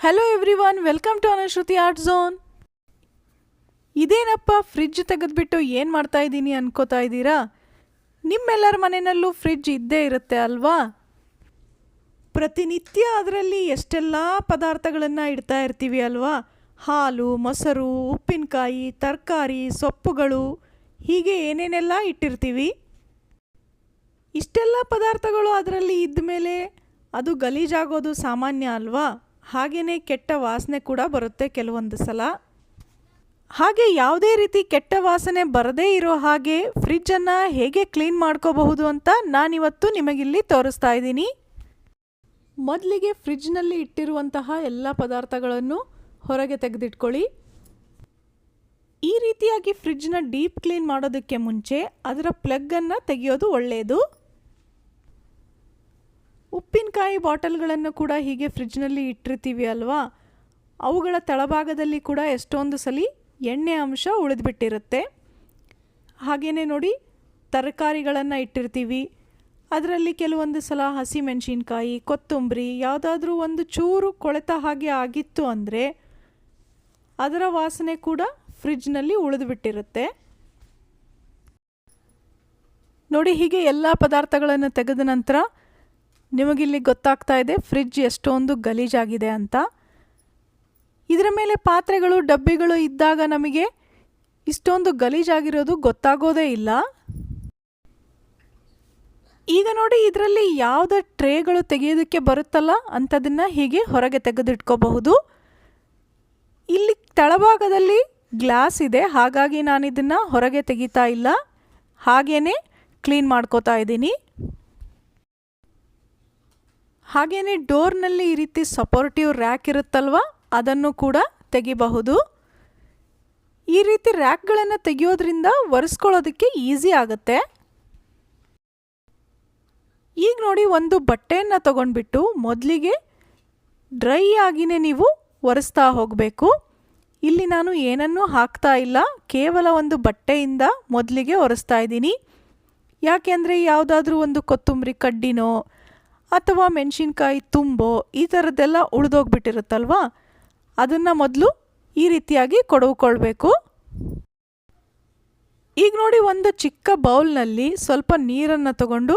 Hello every welcome to Anashruti art zone ಇದೇನಪ್ಪ fridge ತೆಗೆದುಬಿಟ್ಟು ಏನು ಮಾಡ್ತಾ ಇದ್ದೀನಿ ಅನ್ಕೋತಾ ಇದ್ದೀರಾ? ನಿಮ್ಮೆಲ್ಲರ ಮನೆಯಲ್ಲೂ ಫ್ರಿಡ್ಜ್ ಇದ್ದೇ ಇರುತ್ತೆ ಅಲ್ವಾ? ಪ್ರತಿನಿತ್ಯ ಅದರಲ್ಲಿ ಎಷ್ಟೆಲ್ಲ ಪದಾರ್ಥಗಳನ್ನು ಇಡ್ತಾ ಇರ್ತೀವಿ ಅಲ್ವಾ? ಹಾಲು, ಮೊಸರು, ಉಪ್ಪಿನಕಾಯಿ, ತರಕಾರಿ, ಸೊಪ್ಪುಗಳು, ಹೀಗೆ ಏನೇನೆಲ್ಲ ಇಟ್ಟಿರ್ತೀವಿ? ಇಷ್ಟೆಲ್ಲ ಪದಾರ್ಥಗಳು ಅದರಲ್ಲಿ ಇದ್ದ ಮೇಲೆ ಅದು ಗಲೀಜಾಗೋದು ಸಾಮಾನ್ಯ ಅಲ್ವಾ? ಹಾಗೆಯೇ ಕೆಟ್ಟ ವಾಸನೆ ಕೂಡ ಬರುತ್ತೆ ಕೆಲವೊಂದು ಸಲ. ಹಾಗೆ ಯಾವುದೇ ರೀತಿ ಕೆಟ್ಟ ವಾಸನೆ ಬರದೇ ಇರೋ ಹಾಗೆ ಫ್ರಿಜ್ಜನ್ನು ಹೇಗೆ ಕ್ಲೀನ್ ಮಾಡ್ಕೋಬಹುದು ಅಂತ ನಾನಿವತ್ತು ನಿಮಗಿಲ್ಲಿ ತೋರಿಸ್ತಾ ಇದ್ದೀನಿ. ಮೊದಲಿಗೆ ಫ್ರಿಜ್ನಲ್ಲಿ ಇಟ್ಟಿರುವಂತಹ ಎಲ್ಲ ಪದಾರ್ಥಗಳನ್ನು ಹೊರಗೆ ತೆಗೆದಿಟ್ಕೊಳ್ಳಿ. ಈ ರೀತಿಯಾಗಿ ಫ್ರಿಡ್ಜ್ನ ಡೀಪ್ ಕ್ಲೀನ್ ಮಾಡೋದಕ್ಕೆ ಮುಂಚೆ ಅದರ ಪ್ಲಗ್ಗನ್ನು ತೆಗೆಯೋದು ಒಳ್ಳೆಯದು ಉಪ್ಪಿನಕಾಯಿ ಬಾಟಲ್ಗಳನ್ನು ಕೂಡ ಹೀಗೆ ಫ್ರಿಜ್ನಲ್ಲಿ ಇಟ್ಟಿರ್ತೀವಿ ಅಲ್ವಾ? ಅವುಗಳ ತಳಭಾಗದಲ್ಲಿ ಕೂಡ ಎಷ್ಟೊಂದು ಸಲ ಎಣ್ಣೆ ಅಂಶ ಉಳಿದ್ಬಿಟ್ಟಿರುತ್ತೆ. ಹಾಗೆಯೇ ನೋಡಿ, ತರಕಾರಿಗಳನ್ನು ಇಟ್ಟಿರ್ತೀವಿ. ಅದರಲ್ಲಿ ಕೆಲವೊಂದು ಸಲ ಹಸಿಮೆಣಸಿನ್ಕಾಯಿ, ಕೊತ್ತಂಬರಿ, ಯಾವುದಾದ್ರೂ ಒಂದು ಚೂರು ಕೊಳೆತ ಹಾಗೆ ಆಗಿತ್ತು ಅಂದರೆ ಅದರ ವಾಸನೆ ಕೂಡ ಫ್ರಿಜ್ನಲ್ಲಿ ಉಳಿದುಬಿಟ್ಟಿರುತ್ತೆ. ನೋಡಿ ಹೀಗೆ ಎಲ್ಲ ಪದಾರ್ಥಗಳನ್ನು ತೆಗೆದ ನಂತರ ನಿಮಗಿಲ್ಲಿ ಗೊತ್ತಾಗ್ತಾ ಇದೆ ಫ್ರಿಜ್ ಎಷ್ಟೊಂದು ಗಲೀಜಾಗಿದೆ ಅಂತ. ಇದರ ಮೇಲೆ ಪಾತ್ರೆಗಳು, ಡಬ್ಬಿಗಳು ಇದ್ದಾಗ ನಮಗೆ ಇಷ್ಟೊಂದು ಗಲೀಜಾಗಿರೋದು ಗೊತ್ತಾಗೋದೇ ಇಲ್ಲ. ಈಗ ನೋಡಿ ಇದರಲ್ಲಿ ಯಾವುದೇ ಟ್ರೇಗಳು ತೆಗೆಯೋದಕ್ಕೆ ಬರುತ್ತಲ್ಲ ಅಂಥದನ್ನು ಹೀಗೆ ಹೊರಗೆ ತೆಗೆದಿಟ್ಕೋಬಹುದು. ಇಲ್ಲಿ ತಳಭಾಗದಲ್ಲಿ ಗ್ಲಾಸ್ ಇದೆ, ಹಾಗಾಗಿ ನಾನು ಇದನ್ನು ಹೊರಗೆ ತೆಗಿತಾ ಇಲ್ಲ. ಹಾಗೇ ಕ್ಲೀನ್ ಮಾಡ್ಕೋತಾ ಇದ್ದೀನಿ. ಹಾಗೆಯೇ ಡೋರ್ನಲ್ಲಿ ಈ ರೀತಿ ಸಪೋರ್ಟಿವ್ ರ್ಯಾಕ್ ಇರುತ್ತಲ್ವ? ಅದನ್ನು ಕೂಡ ತೆಗಿಬಹುದು. ಈ ರೀತಿ ರ್ಯಾಕ್ಗಳನ್ನು ತೆಗೆಯೋದ್ರಿಂದ ಒರೆಸ್ಕೊಳ್ಳೋದಕ್ಕೆ ಈಸಿ ಆಗುತ್ತೆ. ಈಗ ನೋಡಿ ಒಂದು ಬಟ್ಟೆಯನ್ನು ತಗೊಂಡ್ಬಿಟ್ಟು ಮೊದಲಿಗೆ ಡ್ರೈ ಆಗಿನೇ ನೀವು ಒರೆಸ್ತಾ ಹೋಗಬೇಕು. ಇಲ್ಲಿ ನಾನು ಏನನ್ನೂ ಹಾಕ್ತಾ ಇಲ್ಲ. ಕೇವಲ ಒಂದು ಬಟ್ಟೆಯಿಂದ ಮೊದಲಿಗೆ ಒರೆಸ್ತಾ ಇದ್ದೀನಿ. ಯಾಕೆಂದರೆ ಯಾವುದಾದ್ರೂ ಒಂದು ಕೊತ್ತಂಬರಿ ಕಡ್ಡಿನೋ ಅಥವಾ ಮೆಣಸಿನ್ಕಾಯಿ, ತುಂಬೋ ಈ ಥರದ್ದೆಲ್ಲ ಉಳಿದೋಗ್ಬಿಟ್ಟಿರುತ್ತಲ್ವ? ಅದನ್ನು ಮೊದಲು ಈ ರೀತಿಯಾಗಿ ಕೊಡವುಕೊಳ್ಬೇಕು. ಈಗ ನೋಡಿ ಒಂದು ಚಿಕ್ಕ ಬೌಲ್ನಲ್ಲಿ ಸ್ವಲ್ಪ ನೀರನ್ನು ತಗೊಂಡು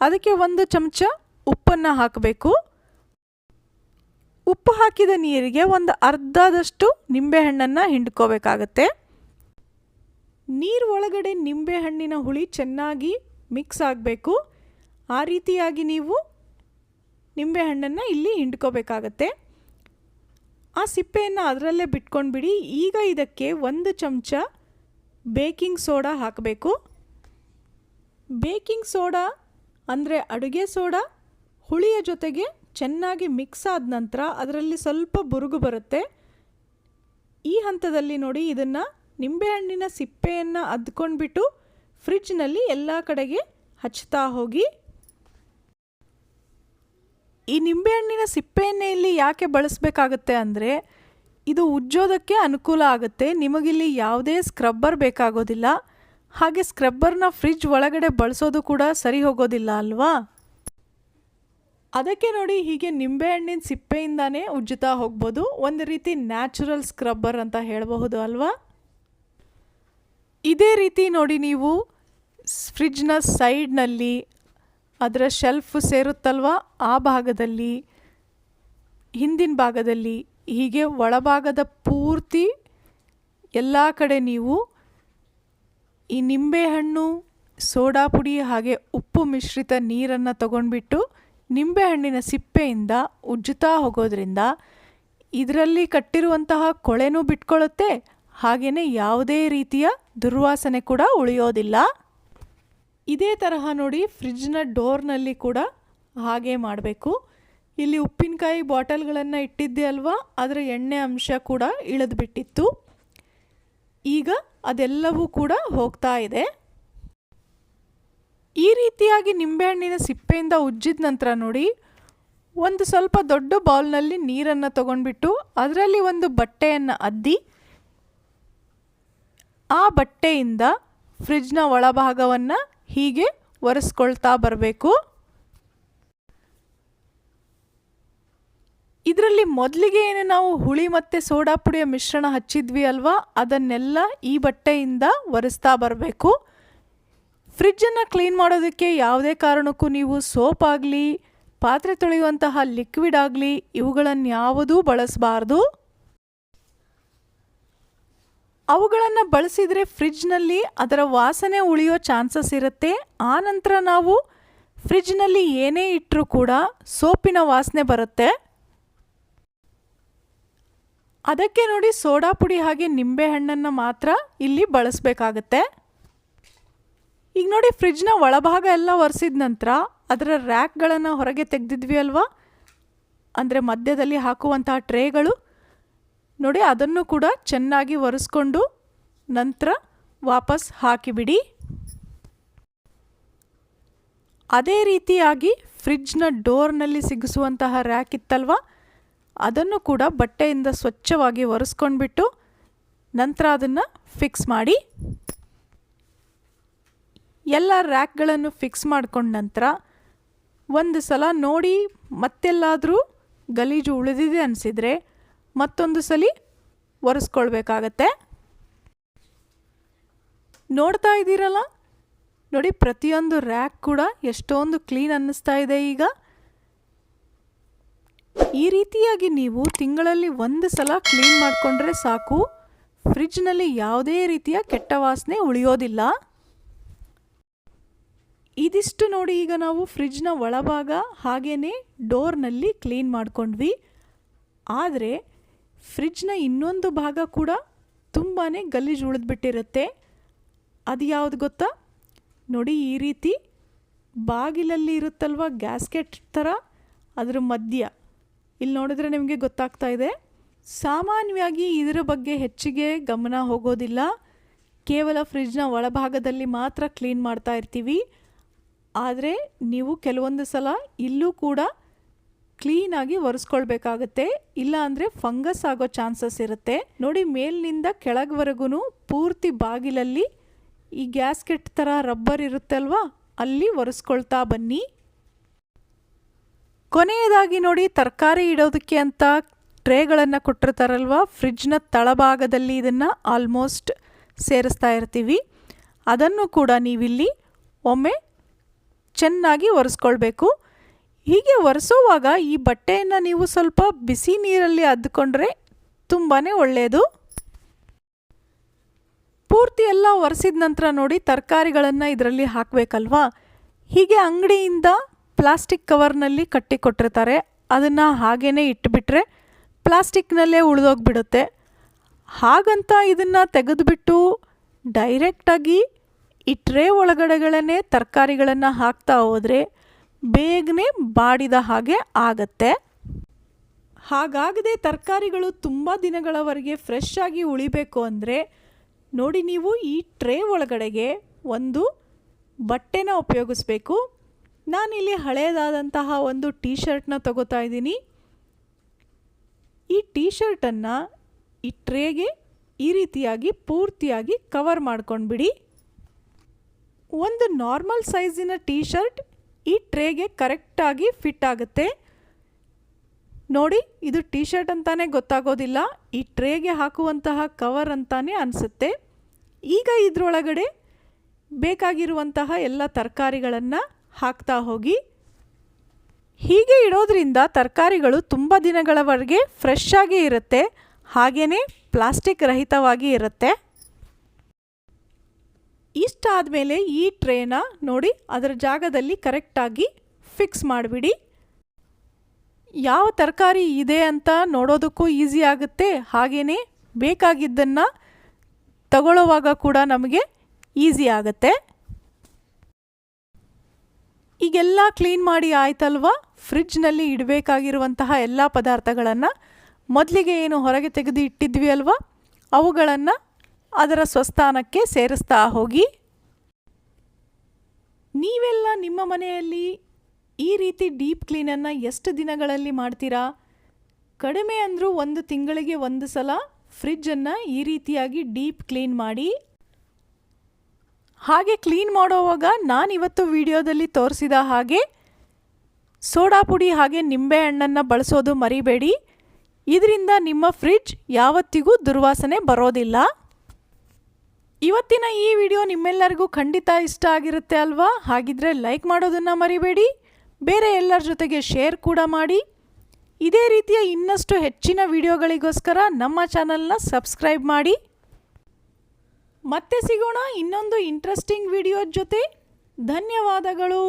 ಅದಕ್ಕೆ ಒಂದು ಚಮಚ ಉಪ್ಪನ್ನು ಹಾಕಬೇಕು. ಉಪ್ಪು ಹಾಕಿದ ನೀರಿಗೆ ಒಂದು ಅರ್ಧದಷ್ಟು ನಿಂಬೆಹಣ್ಣನ್ನು ಹಿಂಡ್ಕೋಬೇಕಾಗತ್ತೆ. ನೀರು ಒಳಗಡೆ ನಿಂಬೆಹಣ್ಣಿನ ಹುಳಿ ಚೆನ್ನಾಗಿ ಮಿಕ್ಸ್ ಆಗಬೇಕು. ಆ ರೀತಿಯಾಗಿ ನೀವು ನಿಂಬೆಹಣ್ಣನ್ನು ಇಲ್ಲಿ ಹಿಂಡ್ಕೋಬೇಕಾಗತ್ತೆ. ಆ ಸಿಪ್ಪೆಯನ್ನು ಅದರಲ್ಲೇ ಬಿಟ್ಕೊಂಡ್ಬಿಡಿ. ಈಗ ಇದಕ್ಕೆ ಒಂದು ಚಮಚ ಬೇಕಿಂಗ್ ಸೋಡಾ ಹಾಕಬೇಕು. ಬೇಕಿಂಗ್ ಸೋಡಾ ಅಂದರೆ ಅಡುಗೆ ಸೋಡಾ, ಹುಳಿಯ ಜೊತೆಗೆ ಚೆನ್ನಾಗಿ ಮಿಕ್ಸ್ ಆದ ನಂತರ ಅದರಲ್ಲಿ ಸ್ವಲ್ಪ ಬುರುಗು ಬರುತ್ತೆ. ಈ ಹಂತದಲ್ಲಿ ನೋಡಿ ಇದನ್ನು ನಿಂಬೆಹಣ್ಣಿನ ಸಿಪ್ಪೆಯನ್ನು ಅದ್ಕೊಂಡ್ಬಿಟ್ಟು ಫ್ರಿಡ್ಜ್ನಲ್ಲಿ ಎಲ್ಲ ಕಡೆಗೆ ಹಚ್ತಾ ಹೋಗಿ ಈ ನಿಂಬೆಹಣ್ಣಿನ ಸಿಪ್ಪೆಯನ್ನೇ ಇಲ್ಲಿ ಯಾಕೆ ಬಳಸಬೇಕಾಗತ್ತೆ ಅಂದರೆ ಇದು ಉಜ್ಜೋದಕ್ಕೆ ಅನುಕೂಲ ಆಗುತ್ತೆ. ನಿಮಗಿಲ್ಲಿ ಯಾವುದೇ ಸ್ಕ್ರಬ್ಬರ್ ಬೇಕಾಗೋದಿಲ್ಲ. ಹಾಗೆ ಸ್ಕ್ರಬ್ಬರ್ನ ಫ್ರಿಜ್ ಒಳಗಡೆ ಬಳಸೋದು ಕೂಡ ಸರಿ ಹೋಗೋದಿಲ್ಲ ಅಲ್ವಾ? ಅದಕ್ಕೆ ನೋಡಿ ಹೀಗೆ ನಿಂಬೆಹಣ್ಣಿನ ಸಿಪ್ಪೆಯಿಂದಾನೇ ಉಜ್ಜುತ್ತಾ ಹೋಗ್ಬೋದು. ಒಂದು ರೀತಿ ನ್ಯಾಚುರಲ್ ಸ್ಕ್ರಬ್ಬರ್ ಅಂತ ಹೇಳಬಹುದು ಅಲ್ವಾ? ಇದೇ ರೀತಿ ನೋಡಿ ನೀವು ಫ್ರಿಜ್ನ ಸೈಡ್ನಲ್ಲಿ ಅದರ ಶೆಲ್ಫ್ ಸೇರುತ್ತಲ್ವ? ಆ ಭಾಗದಲ್ಲಿ, ಹಿಂದಿನ ಭಾಗದಲ್ಲಿ, ಹೀಗೆ ಒಳಭಾಗದ ಪೂರ್ತಿ ಎಲ್ಲ ಕಡೆ ನೀವು ಈ ನಿಂಬೆಹಣ್ಣು, ಸೋಡಾ ಪುಡಿ ಹಾಗೆ ಉಪ್ಪು ಮಿಶ್ರಿತ ನೀರನ್ನು ತಗೊಂಡ್ಬಿಟ್ಟು ನಿಂಬೆಹಣ್ಣಿನ ಸಿಪ್ಪೆಯಿಂದ ಉಜ್ಜುತ್ತಾ ಹೋಗೋದ್ರಿಂದ ಇದರಲ್ಲಿ ಕಟ್ಟಿರುವಂತಹ ಕೊಳೆನೂ ಬಿಟ್ಕೊಳ್ಳುತ್ತೆ ಹಾಗೆಯೇ ಯಾವುದೇ ರೀತಿಯ ದುರ್ವಾಸನೆ ಕೂಡ ಉಳಿಯೋದಿಲ್ಲ. ಇದೇ ತರಹ ನೋಡಿ ಫ್ರಿಜ್ನ ಡೋರ್ನಲ್ಲಿ ಕೂಡ ಹಾಗೆ ಮಾಡಬೇಕು. ಇಲ್ಲಿ ಉಪ್ಪಿನಕಾಯಿ ಬಾಟಲ್ಗಳನ್ನು ಇಟ್ಟಿದ್ದೆ ಅಲ್ವಾ? ಅದರ ಎಣ್ಣೆ ಅಂಶ ಕೂಡ ಇಳಿದ್ಬಿಟ್ಟಿತ್ತು. ಈಗ ಅದೆಲ್ಲವೂ ಕೂಡ ಹೋಗ್ತಾ ಇದೆ. ಈ ರೀತಿಯಾಗಿ ನಿಂಬೆಹಣ್ಣಿನ ಸಿಪ್ಪೆಯಿಂದ ಉಜ್ಜಿದ ನಂತರ ನೋಡಿ, ಒಂದು ಸ್ವಲ್ಪ ದೊಡ್ಡ ಬೌಲ್ನಲ್ಲಿ ನೀರನ್ನು ತಗೊಂಡ್ಬಿಟ್ಟು ಅದರಲ್ಲಿ ಒಂದು ಬಟ್ಟೆಯನ್ನು ಅದ್ದಿ, ಆ ಬಟ್ಟೆಯಿಂದ ಫ್ರಿಜ್ನ ಒಳಭಾಗವನ್ನು ಹೀಗೆ ಒರೆಸ್ಕೊಳ್ತಾ ಬರಬೇಕು. ಇದರಲ್ಲಿ ಮೊದಲಿಗೆ ಏನು ನಾವು ಹುಳಿ ಮತ್ತು ಸೋಡಾ ಪುಡಿಯ ಮಿಶ್ರಣ ಹಚ್ಚಿದ್ವಿ ಅಲ್ವಾ? ಅದನ್ನೆಲ್ಲ ಈ ಬಟ್ಟೆಯಿಂದ ಒರೆಸ್ತಾ ಬರಬೇಕು. ಫ್ರಿಜ್ಜನ್ನು ಕ್ಲೀನ್ ಮಾಡೋದಕ್ಕೆ ಯಾವುದೇ ಕಾರಣಕ್ಕೂ ನೀವು ಸೋಪ್ ಆಗಲಿ, ಪಾತ್ರೆ ತೊಳೆಯುವಂತಹ ಲಿಕ್ವಿಡ್ ಆಗಲಿ ಇವುಗಳನ್ನು ಯಾವುದೂ ಬಳಸಬಾರ್ದು. ಅವುಗಳನ್ನು ಬಳಸಿದರೆ ಫ್ರಿಜ್ನಲ್ಲಿ ಅದರ ವಾಸನೆ ಉಳಿಯೋ ಚಾನ್ಸಸ್ ಇರುತ್ತೆ. ಆನಂತರ ನಾವು ಫ್ರಿಜ್ನಲ್ಲಿ ಏನೇ ಇಟ್ಟರೂ ಕೂಡ ಸೋಪಿನ ವಾಸನೆ ಬರುತ್ತೆ. ಅದಕ್ಕೆ ನೋಡಿ ಸೋಡಾ ಪುಡಿ ಹಾಗೆ ನಿಂಬೆಹಣ್ಣನ್ನು ಮಾತ್ರ ಇಲ್ಲಿ ಬಳಸಬೇಕಾಗತ್ತೆ. ಈಗ ನೋಡಿ ಫ್ರಿಜ್ನ ಒಳಭಾಗ ಎಲ್ಲ ಒರೆಸಿದ ನಂತರ ಅದರ ರ್ಯಾಕ್ಗಳನ್ನು ಹೊರಗೆ ತೆಗೆದಿದ್ವಿ ಅಲ್ವಾ? ಅಂದರೆ ಮಧ್ಯದಲ್ಲಿ ಹಾಕುವಂತಹ ಟ್ರೇಗಳು ನೋಡಿ, ಅದನ್ನು ಕೂಡ ಚೆನ್ನಾಗಿ ಒರೆಸ್ಕೊಂಡು ನಂತರ ವಾಪಸ್ ಹಾಕಿಬಿಡಿ. ಅದೇ ರೀತಿಯಾಗಿ ಫ್ರಿಜ್ನ ಡೋರ್ನಲ್ಲಿ ಸಿಗಿಸುವಂತಹ ರ್ಯಾಕ್ ಇತ್ತಲ್ವ? ಅದನ್ನು ಕೂಡ ಬಟ್ಟೆಯಿಂದ ಸ್ವಚ್ಛವಾಗಿ ಒರೆಸ್ಕೊಂಡ್ಬಿಟ್ಟು ನಂತರ ಅದನ್ನು ಫಿಕ್ಸ್ ಮಾಡಿ. ಎಲ್ಲ ರ್ಯಾಕ್ಗಳನ್ನು ಫಿಕ್ಸ್ ಮಾಡಿಕೊಂಡ ನಂತರ ಒಂದು ಸಲ ನೋಡಿ, ಮತ್ತೆಲ್ಲಾದರೂ ಗಲೀಜು ಉಳಿದಿದೆ ಅನಿಸಿದರೆ ಮತ್ತೊಂದು ಸಲ ಒರೆಸ್ಕೊಳ್ಬೇಕಾಗತ್ತೆ. ನೋಡ್ತಾ ಇದ್ದೀರಲ್ಲ? ನೋಡಿ, ಪ್ರತಿಯೊಂದು ರ್ಯಾಕ್ ಕೂಡ ಎಷ್ಟೊಂದು ಕ್ಲೀನ್ ಅನ್ನಿಸ್ತಾ ಇದೆ ಈಗ. ಈ ರೀತಿಯಾಗಿ ನೀವು ತಿಂಗಳಲ್ಲಿ ಒಂದು ಸಲ ಕ್ಲೀನ್ ಮಾಡಿಕೊಂಡ್ರೆ ಸಾಕು. ಫ್ರಿಜ್ನಲ್ಲಿ ಯಾವುದೇ ರೀತಿಯ ಕೆಟ್ಟ ವಾಸನೆ ಉಳಿಯೋದಿಲ್ಲ. ಇದಿಷ್ಟು ನೋಡಿ ಈಗ ನಾವು ಫ್ರಿಜ್ನ ಒಳಭಾಗ ಹಾಗೇ ಡೋರ್ನಲ್ಲಿ ಕ್ಲೀನ್ ಮಾಡ್ಕೊಂಡ್ವಿ. ಆದರೆ ಫ್ರಿಜ್ನ ಇನ್ನೊಂದು ಭಾಗ ಕೂಡ ತುಂಬಾ ಗಲೀಜು ಉಳಿದ್ಬಿಟ್ಟಿರುತ್ತೆ. ಅದು ಯಾವುದು ಗೊತ್ತಾ? ನೋಡಿ ಈ ರೀತಿ ಬಾಗಿಲಲ್ಲಿ ಇರುತ್ತಲ್ವ ಗ್ಯಾಸ್ಕೆಟ್ ಥರ? ಅದರ ಮಧ್ಯ. ಇಲ್ಲಿ ನೋಡಿದ್ರೆ ನಿಮಗೆ ಗೊತ್ತಾಗ್ತಾ ಇದೆ. ಸಾಮಾನ್ಯವಾಗಿ ಇದರ ಬಗ್ಗೆ ಹೆಚ್ಚಿಗೆ ಗಮನ ಹೋಗೋದಿಲ್ಲ. ಕೇವಲ ಫ್ರಿಜ್ನ ಒಳಭಾಗದಲ್ಲಿ ಮಾತ್ರ ಕ್ಲೀನ್ ಮಾಡ್ತಾ ಇರ್ತೀವಿ. ಆದರೆ ನೀವು ಕೆಲವೊಂದು ಸಲ ಇಲ್ಲೂ ಕೂಡ ಕ್ಲೀನಾಗಿ ಒರೆಸ್ಕೊಳ್ಬೇಕಾಗತ್ತೆ. ಇಲ್ಲ ಅಂದರೆ ಫಂಗಸ್ ಆಗೋ ಚಾನ್ಸಸ್ ಇರುತ್ತೆ. ನೋಡಿ, ಮೇಲಿನಿಂದ ಕೆಳಗವರೆಗೂ ಪೂರ್ತಿ ಬಾಗಿಲಲ್ಲಿ ಈ ಗ್ಯಾಸ್ಕೆಟ್ ಥರ ರಬ್ಬರ್ ಇರುತ್ತಲ್ವಾ? ಅಲ್ಲಿ ಒರೆಸ್ಕೊಳ್ತಾ ಬನ್ನಿ. ಕೊನೆಯದಾಗಿ ನೋಡಿ, ತರಕಾರಿ ಇಡೋದಕ್ಕೆ ಅಂತ ಟ್ರೇಗಳನ್ನು ಕೊಟ್ಟಿರ್ತಾರಲ್ವ? ಫ್ರಿಡ್ಜ್ನ ತಳಭಾಗದಲ್ಲಿ ಇದನ್ನು ಆಲ್ಮೋಸ್ಟ್ ಸೇರಿಸ್ತಾ ಇರ್ತೀವಿ. ಅದನ್ನು ಕೂಡ ನೀವಿಲ್ಲಿ ಒಮ್ಮೆ ಚೆನ್ನಾಗಿ ಒರೆಸ್ಕೊಳ್ಬೇಕು. ಹೀಗೆ ಒರೆಸೋವಾಗ ಈ ಬಟ್ಟೆಯನ್ನು ನೀವು ಸ್ವಲ್ಪ ಬಿಸಿ ನೀರಲ್ಲಿ ಅದ್ದುಕೊಂಡ್ರೆ ತುಂಬಾ ಒಳ್ಳೆಯದು ಪೂರ್ತಿ ಎಲ್ಲ ಒರೆಸಿದ ನಂತರ ನೋಡಿ ತರಕಾರಿಗಳನ್ನು ಇದರಲ್ಲಿ ಹಾಕಬೇಕಲ್ವಾ? ಹೀಗೆ ಅಂಗಡಿಯಿಂದ ಪ್ಲಾಸ್ಟಿಕ್ ಕವರ್ನಲ್ಲಿ ಕಟ್ಟಿ ಕೊಟ್ಟಿರ್ತಾರೆ ಅದನ್ನು ಹಾಗೇ ಇಟ್ಟುಬಿಟ್ರೆ ಪ್ಲಾಸ್ಟಿಕ್ನಲ್ಲೇ ಉಳಿದೋಗ್ಬಿಡುತ್ತೆ. ಹಾಗಂತ ಇದನ್ನು ತೆಗೆದುಬಿಟ್ಟು ಡೈರೆಕ್ಟಾಗಿ ಈ ಟ್ರೇ ಒಳಗಡೆಗಳನ್ನೇ ತರಕಾರಿಗಳನ್ನು ಹಾಕ್ತಾ ಹೋದರೆ ಬೇಗನೆ ಬಾಡಿದ ಹಾಗೆ ಆಗತ್ತೆ. ಹಾಗಾಗದೆ ತರಕಾರಿಗಳು ತುಂಬ ದಿನಗಳವರೆಗೆ ಫ್ರೆಶ್ ಆಗಿ ಉಳಿಬೇಕು ಅಂದರೆ ನೋಡಿ ನೀವು ಈ ಟ್ರೇ ಒಳಗಡೆಗೆ ಒಂದು ಬಟ್ಟೆನ ಉಪಯೋಗಿಸ್ಬೇಕು. ನಾನಿಲ್ಲಿ ಹಳೆಯದಾದಂತಹ ಒಂದು ಟೀ ಶರ್ಟ್ನ ತಗೋತಾ ಇದ್ದೀನಿ. ಈ ಟೀ ಶರ್ಟನ್ನು ಈ ಟ್ರೇಗೆ ಈ ರೀತಿಯಾಗಿ ಪೂರ್ತಿಯಾಗಿ ಕವರ್ ಮಾಡ್ಕೊಂಡ್ಬಿಡಿ. ಒಂದು ನಾರ್ಮಲ್ ಸೈಜಿನ ಟೀ ಶರ್ಟ್ ಈ ಟ್ರೇಗೆ ಕರೆಕ್ಟಾಗಿ ಫಿಟ್ ಆಗುತ್ತೆ. ನೋಡಿ, ಇದು ಟೀ ಶರ್ಟ್ ಅಂತಾನೆ ಗೊತ್ತಾಗೋದಿಲ್ಲ. ಈ ಟ್ರೇಗೆ ಹಾಕುವಂತಹ ಕವರ್ ಅಂತಾನೆ ಅನಿಸುತ್ತೆ. ಈಗ ಇದರೊಳಗಡೆ ಬೇಕಾಗಿರುವಂತಹ ಎಲ್ಲ ತರಕಾರಿಗಳನ್ನು ಹಾಕ್ತಾ ಹೋಗಿ. ಹೀಗೆ ಇಡೋದ್ರಿಂದ ತರಕಾರಿಗಳು ತುಂಬ ದಿನಗಳವರೆಗೆ ಫ್ರೆಶ್ ಆಗಿ ಇರುತ್ತೆ. ಹಾಗೆಯೇ ಪ್ಲಾಸ್ಟಿಕ್ ರಹಿತವಾಗಿ ಇರುತ್ತೆ. ಇಷ್ಟಾದಮೇಲೆ ಈ ಟ್ರೇನ ನೋಡಿ ಅದರ ಜಾಗದಲ್ಲಿ ಕರೆಕ್ಟಾಗಿ ಫಿಕ್ಸ್ ಮಾಡಿಬಿಡಿ. ಯಾವ ತರಕಾರಿ ಇದೆ ಅಂತ ನೋಡೋದಕ್ಕೂ ಈಸಿ ಆಗುತ್ತೆ. ಹಾಗೆಯೇ ಬೇಕಾಗಿದ್ದನ್ನು ತಗೊಳ್ಳೋವಾಗ ಕೂಡ ನಮಗೆ ಈಸಿ ಆಗುತ್ತೆ. ಈಗೆಲ್ಲ ಕ್ಲೀನ್ ಮಾಡಿ ಆಯ್ತಲ್ವಾ? ಫ್ರಿಡ್ಜ್ನಲ್ಲಿ ಇಡಬೇಕಾಗಿರುವಂತಹ ಎಲ್ಲ ಪದಾರ್ಥಗಳನ್ನು ಮೊದಲಿಗೆ ಏನು ಹೊರಗೆ ತೆಗೆದು ಇಟ್ಟಿದ್ವಿ ಅಲ್ವಾ? ಅವುಗಳನ್ನು ಅದರ ಸ್ವಸ್ಥಾನಕ್ಕೆ ಸೇರಿಸ್ತಾ ಹೋಗಿ, ನೀವೆಲ್ಲ ನಿಮ್ಮ ಮನೆಯಲ್ಲಿ ಈ ರೀತಿ ಡೀಪ್ ಕ್ಲೀನನ್ನು ಎಷ್ಟು ದಿನಗಳಲ್ಲಿ ಮಾಡ್ತೀರಾ? ಕಡಿಮೆ ಅಂದರೂ ಒಂದು ತಿಂಗಳಿಗೆ ಒಂದು ಸಲ ಫ್ರಿಜ್ಜನ್ನು ಈ ರೀತಿಯಾಗಿ ಡೀಪ್ ಕ್ಲೀನ್ ಮಾಡಿ. ಹಾಗೆ ಕ್ಲೀನ್ ಮಾಡೋವಾಗ ನಾನಿವತ್ತು ವಿಡಿಯೋದಲ್ಲಿ ತೋರಿಸಿದ ಹಾಗೆ, ಸೋಡಾ ಪುಡಿ ಹಾಗೆ ನಿಂಬೆ ಹಣ್ಣನ್ನು ಬಳಸೋದು ಮರಿಬೇಡಿ. ಇದರಿಂದ ನಿಮ್ಮ ಫ್ರಿಡ್ಜ್ ಯಾವತ್ತಿಗೂ ದುರ್ವಾಸನೆ ಬರೋದಿಲ್ಲ. ಇವತ್ತಿನ ಈ ವಿಡಿಯೋ ನಿಮ್ಮೆಲ್ಲರಿಗೂ ಖಂಡಿತ ಇಷ್ಟ ಆಗಿರುತ್ತೆ ಅಲ್ವಾ? ಹಾಗಿದ್ರೆ ಲೈಕ್ ಮಾಡೋದನ್ನು ಮರಿಬೇಡಿ. ಬೇರೆ ಎಲ್ಲರ ಜೊತೆಗೆ ಶೇರ್ ಕೂಡ ಮಾಡಿ. ಇದೇ ರೀತಿಯ ಇನ್ನಷ್ಟು ಹೆಚ್ಚಿನ ವಿಡಿಯೋಗಳಿಗೋಸ್ಕರ ನಮ್ಮ ಚಾನಲ್ನ ಸಬ್ಸ್ಕ್ರೈಬ್ ಮಾಡಿ. ಮತ್ತೆ ಸಿಗೋಣ ಇನ್ನೊಂದು ಇಂಟ್ರೆಸ್ಟಿಂಗ್ ವಿಡಿಯೋ ಜೊತೆ. ಧನ್ಯವಾದಗಳು.